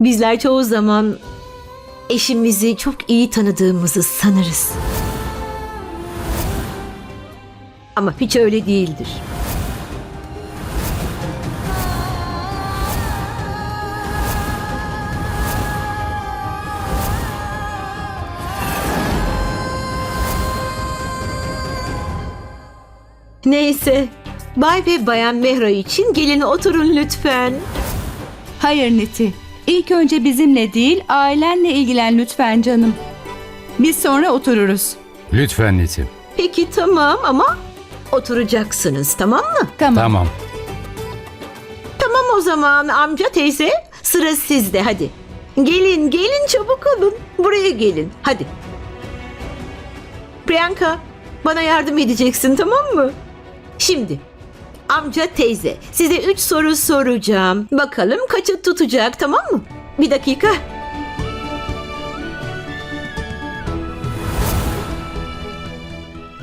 Bizler çoğu zaman eşimizi çok iyi tanıdığımızı sanırız. Ama hiç öyle değildir. Neyse, Bay ve Bayan Mehra için gelin oturun lütfen. Hayır Niti. İlk önce bizimle değil, ailenle ilgilen lütfen canım. Biz sonra otururuz. Lütfen Nitim. Peki tamam ama oturacaksınız tamam mı? Tamam. Tamam. Tamam o zaman amca teyze sıra sizde hadi. Gelin gelin çabuk olun. Buraya gelin hadi. Priyanka bana yardım edeceksin tamam mı? Şimdi amca teyze size üç soru soracağım. Bakalım kaçı tutacak tamam mı? Bir dakika.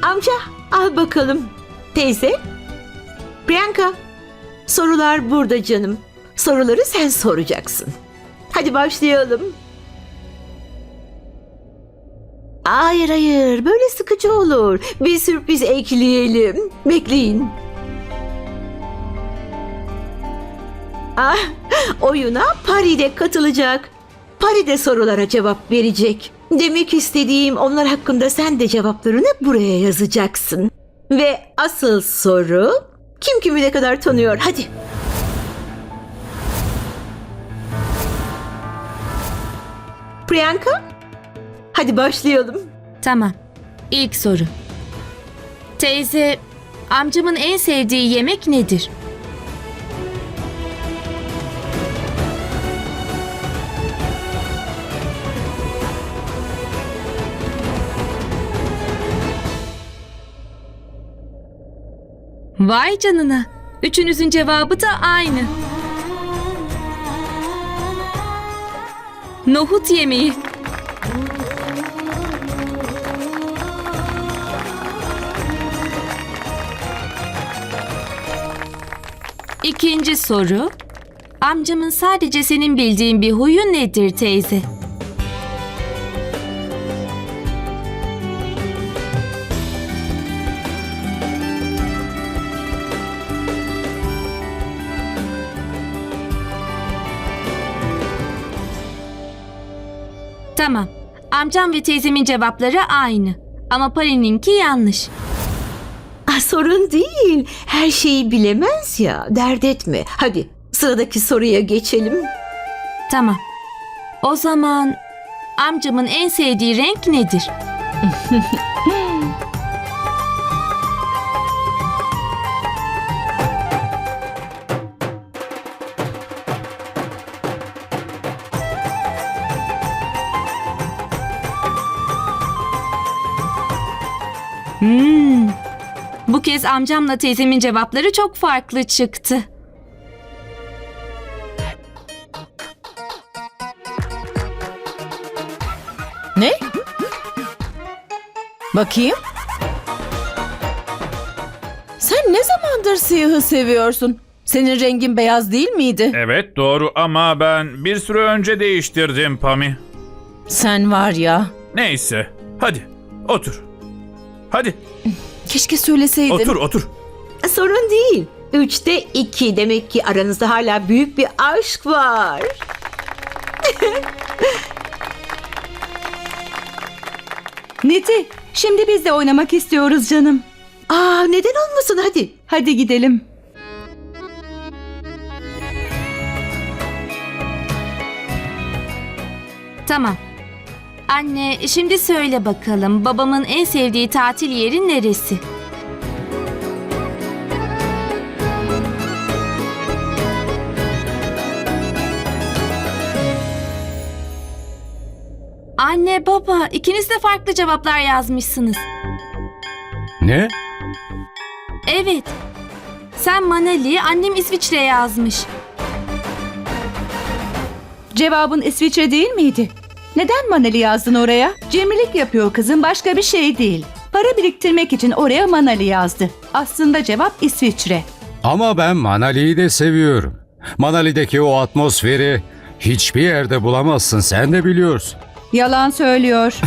Amca al bakalım. Teyze. Priyanka Sorular burada canım. Soruları sen soracaksın. Hadi başlayalım. Hayır hayır böyle sıkıcı olur. Bir sürpriz ekleyelim. Bekleyin. Ah, oyuna Pari de katılacak. Pari de sorulara cevap verecek. Demek istediğim onlar hakkında sen de cevaplarını buraya yazacaksın. Ve asıl soru kim kimi ne kadar tanıyor? Hadi. Priyanka? Hadi başlayalım. Tamam. İlk soru. Teyze, amcamın en sevdiği yemek nedir? Vay canına. Üçünüzün cevabı da aynı. Nohut yemeği. İkinci soru. Amcamın sadece senin bildiğin bir huyu nedir teyze? Tamam. Amcam ve teyzemin cevapları aynı. Ama Pari'ninki yanlış. Ah, sorun değil. Her şeyi bilemez ya. Dert etme. Hadi sıradaki soruya geçelim. Tamam. O zaman amcamın en sevdiği renk nedir? Hmm. Bu kez amcamla teyzemin cevapları çok farklı çıktı. Ne? Bakayım. Sen ne zamandır siyahı seviyorsun? Senin rengin beyaz değil miydi? Evet doğru ama ben bir süre önce değiştirdim Pami. Sen var ya. Neyse hadi otur. Hadi Keşke söyleseydin. otur otur. Ah, Sorun değil. Üçte iki. Demek ki aranızda hala büyük bir aşk var. Niti, şimdi biz de oynamak istiyoruz canım. Aa neden olmasın hadi. Hadi gidelim. Tamam. Anne, şimdi söyle bakalım babamın en sevdiği tatil yeri neresi? Anne, baba, ikiniz de farklı cevaplar yazmışsınız. Ne? Evet. Sen Manali, annem İsviçre yazmış. Cevabın İsviçre değil miydi? Neden Manali yazdın oraya? Cimrilik yapıyor kızım, başka bir şey değil. Para biriktirmek için oraya Manali yazdı. Aslında cevap İsviçre. Ama ben Manali'yi de seviyorum. Manali'deki o atmosferi hiçbir yerde bulamazsın sen de biliyorsun. Yalan söylüyor.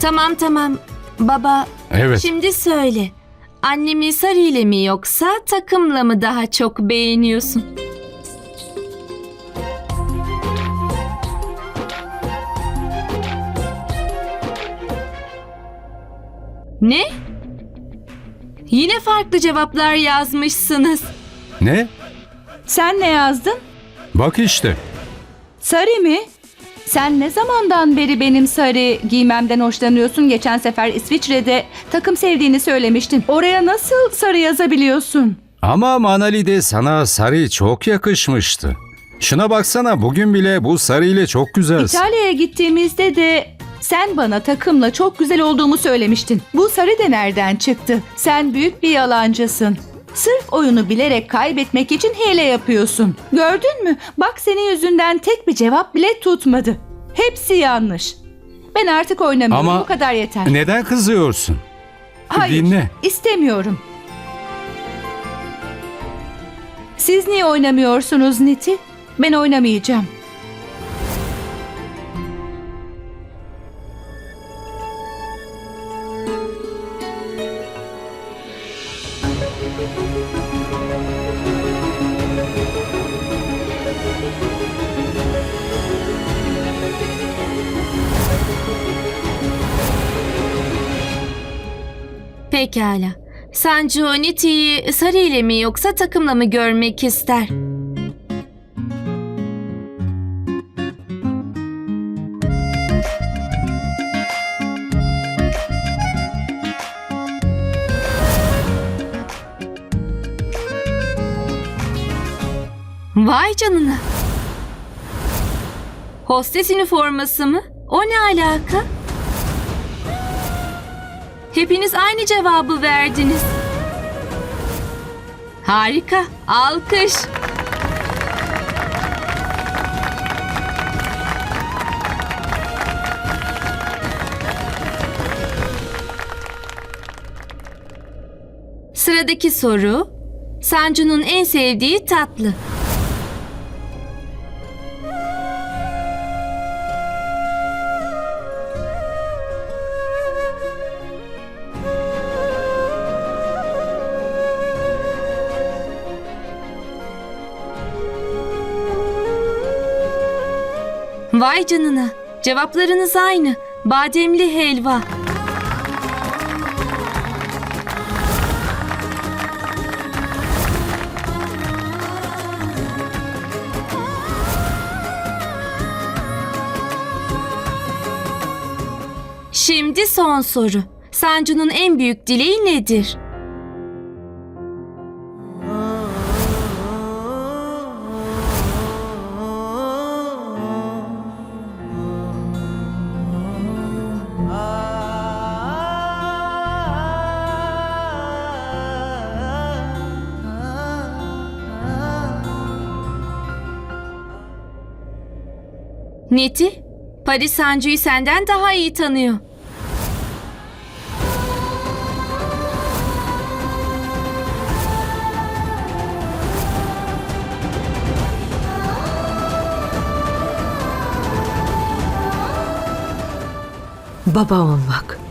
Tamam tamam. Baba Evet. şimdi söyle. Annemi sarı ile mi yoksa takımla mı daha çok beğeniyorsun? Ne? Yine farklı cevaplar yazmışsınız. Ne? Sen ne yazdın? Bak işte. Sarı mı? Sen ne zamandan beri benim sarı giymemden hoşlanıyorsun? Geçen sefer İsviçre'de takım sevdiğini söylemiştin. Oraya nasıl sarı yazabiliyorsun? Ama Manali de sana sarı çok yakışmıştı. Şuna baksana bugün bile bu sarı ile çok güzelsin. İtalya'ya gittiğimizde de sen bana takımla çok güzel olduğumu söylemiştin. Bu sarı de nereden çıktı? Sen büyük bir yalancısın. Sırf oyunu bilerek kaybetmek için hile yapıyorsun. Gördün mü? Bak senin yüzünden tek bir cevap bile tutmadı. Hepsi yanlış. Ben artık oynamıyorum. Ama Bu kadar yeter. Neden kızıyorsun? Hayır. Dinle. istemiyorum. Siz niye oynamıyorsunuz Niti? Ben oynamayacağım. Pekala. Sancu Niti'yi sarı ile mi yoksa takımla mı görmek ister? Vay canına. Hostes üniforması mı? O ne alaka? Hepiniz aynı cevabı verdiniz. Harika. Alkış. Sıradaki soru. Sancu'nun en sevdiği tatlı. Vay canına. Cevaplarınız aynı. Bademli helva. Şimdi son soru. Sancu'nun en büyük dileği nedir? Neti, Paris Sancu'yu senden daha iyi tanıyor. Baba olmak.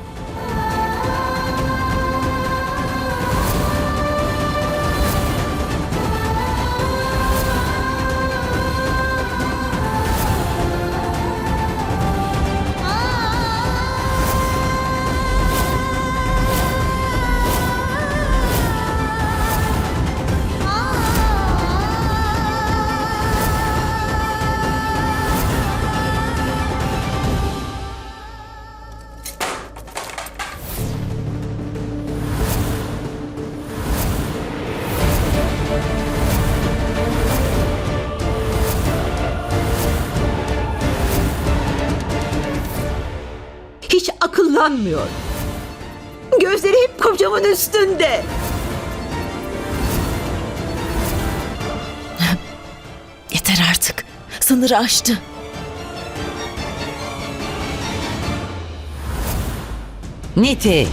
Hiç akıllanmıyor. Gözleri hep kocamın üstünde. Yeter artık. Sınırı aştı. Niti.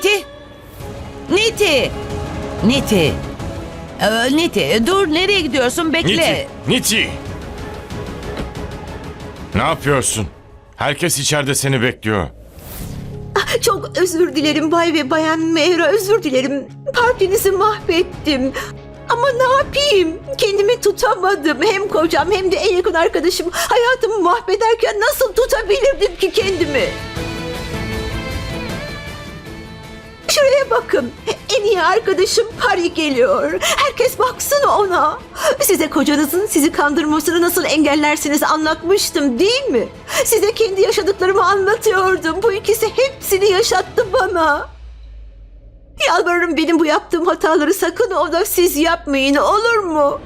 Niti! Niti! Niti! Ee, Niti dur nereye gidiyorsun bekle. Niti! Niti! Ne yapıyorsun? Herkes içeride seni bekliyor. Çok özür dilerim Bay ve Bayan Mehra özür dilerim. Partinizi mahvettim. Ama ne yapayım? Kendimi tutamadım. Hem kocam hem de en yakın arkadaşım hayatımı mahvederken nasıl tutabilirdim ki kendimi? Şuraya bakın. En iyi arkadaşım Pari geliyor. Herkes baksın ona. Size kocanızın sizi kandırmasını nasıl engellersiniz anlatmıştım değil mi? Size kendi yaşadıklarımı anlatıyordum. Bu ikisi hepsini yaşattı bana. Yalvarırım benim bu yaptığım hataları sakın o da siz yapmayın olur mu?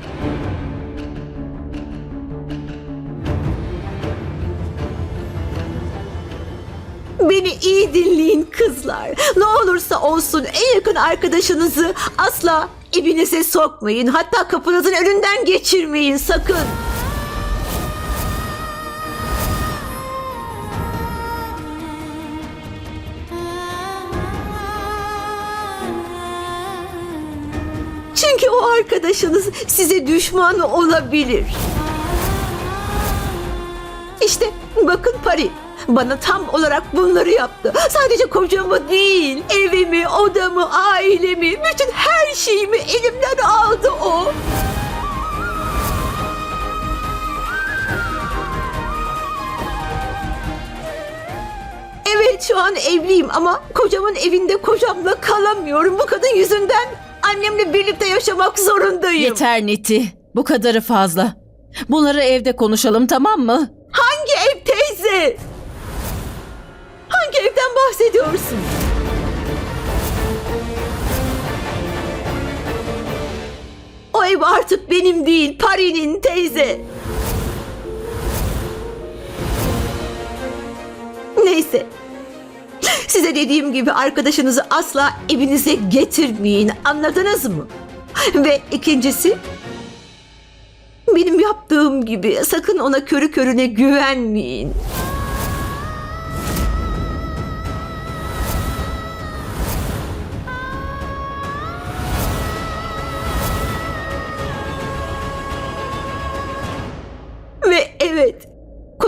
Beni iyi dinleyin kızlar. Ne olursa olsun en yakın arkadaşınızı asla evinize sokmayın. Hatta kapınızın önünden geçirmeyin sakın. Çünkü o arkadaşınız size düşman olabilir. İşte bakın Pari bana tam olarak bunları yaptı. Sadece kocamı değil, evimi, odamı, ailemi, bütün her şeyimi elimden aldı o. Evet şu an evliyim ama kocamın evinde kocamla kalamıyorum. Bu kadın yüzünden annemle birlikte yaşamak zorundayım. Yeter Niti. Bu kadarı fazla. Bunları evde konuşalım tamam mı? Artık benim değil, Pari'nin teyze. Neyse. Size dediğim gibi arkadaşınızı asla evinize getirmeyin. Anladınız mı? Ve ikincisi benim yaptığım gibi sakın ona körü körüne güvenmeyin.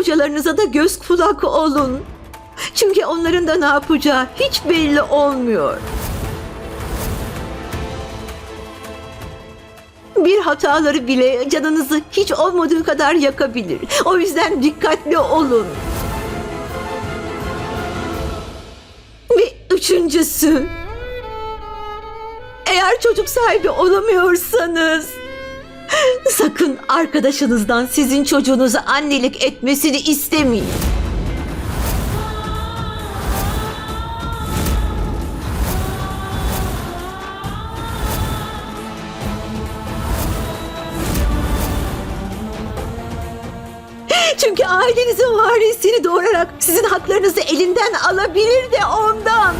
Kocalarınıza da göz kulak olun. Çünkü onların da ne yapacağı hiç belli olmuyor. Bir hataları bile canınızı hiç olmadığı kadar yakabilir. O yüzden dikkatli olun. Ve üçüncüsü, eğer çocuk sahibi olamıyorsanız, sakın arkadaşınızdan sizin çocuğunuza annelik etmesini istemeyin. Çünkü ailenizin varisini doğurarak sizin haklarınızı elinden alabilir de ondan.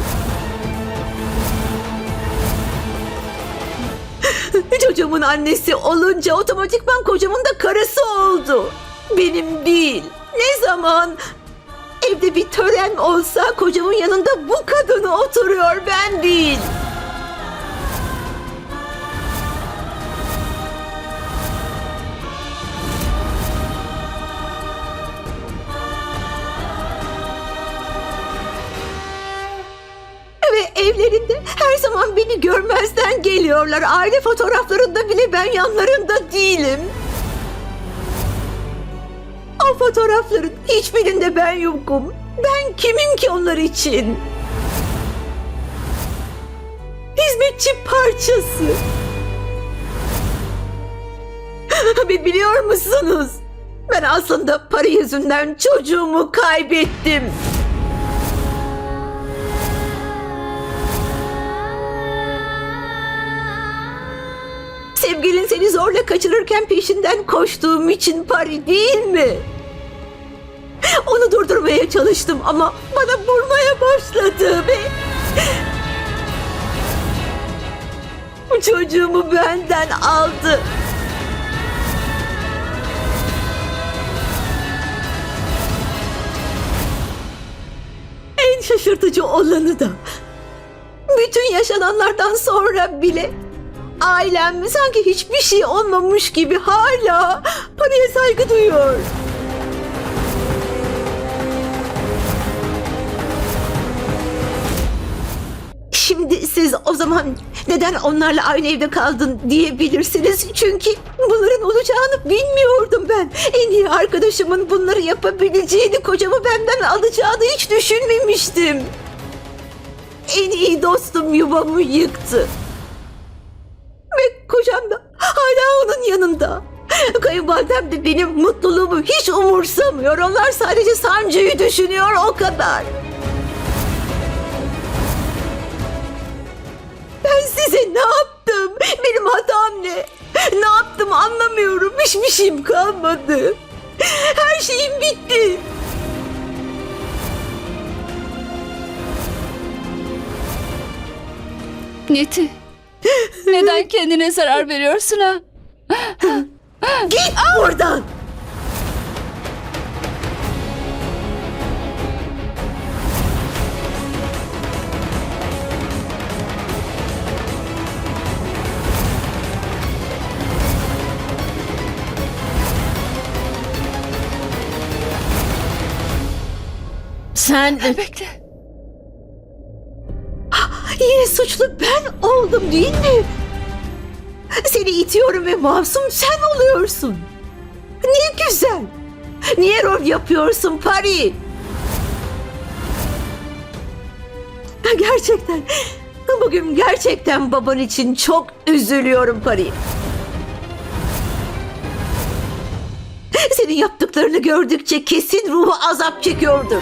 Çocuğumun annesi olunca otomatikman kocamın da karısı oldu. Benim değil. Ne zaman evde bir tören olsa kocamın yanında bu kadını oturuyor ben değil. Her zaman beni görmezden geliyorlar. Aile fotoğraflarında bile ben yanlarında değilim. O fotoğrafların hiçbirinde ben yokum. Ben kimim ki onlar için? Hizmetçi parçası. Bi- Biliyor musunuz? Ben aslında para yüzünden çocuğumu kaybettim. Sevgilin seni zorla kaçırırken peşinden koştuğum için Pari değil mi? Onu durdurmaya çalıştım ama bana vurmaya başladı ve... Çocuğumu benden aldı. En şaşırtıcı olanı da Bütün yaşananlardan sonra bile ailem sanki hiçbir şey olmamış gibi hala paraya saygı duyuyor. Şimdi siz o zaman neden onlarla aynı evde kaldın diyebilirsiniz. Çünkü bunların olacağını bilmiyordum ben. En iyi arkadaşımın bunları yapabileceğini, kocamı benden alacağını hiç düşünmemiştim. En iyi dostum yuvamı yıktı. Kocam da hala onun yanında. Kayınvalidem de benim mutluluğumu hiç umursamıyor. Onlar sadece sancıyı düşünüyor o kadar. Ben size ne yaptım? Benim hatam ne? Ne yaptım anlamıyorum. Hiçbir şeyim kalmadı. Her şeyim bitti. Neti. Neden kendine zarar veriyorsun ha? Git buradan. Sen Bekle. Suçlu ben oldum değil mi? Seni itiyorum ve masum sen oluyorsun. Ne güzel. Niye rol yapıyorsun Pari? Gerçekten, bugün gerçekten baban için çok üzülüyorum Pari. Senin yaptıklarını gördükçe kesin ruhu azap çekiyordur.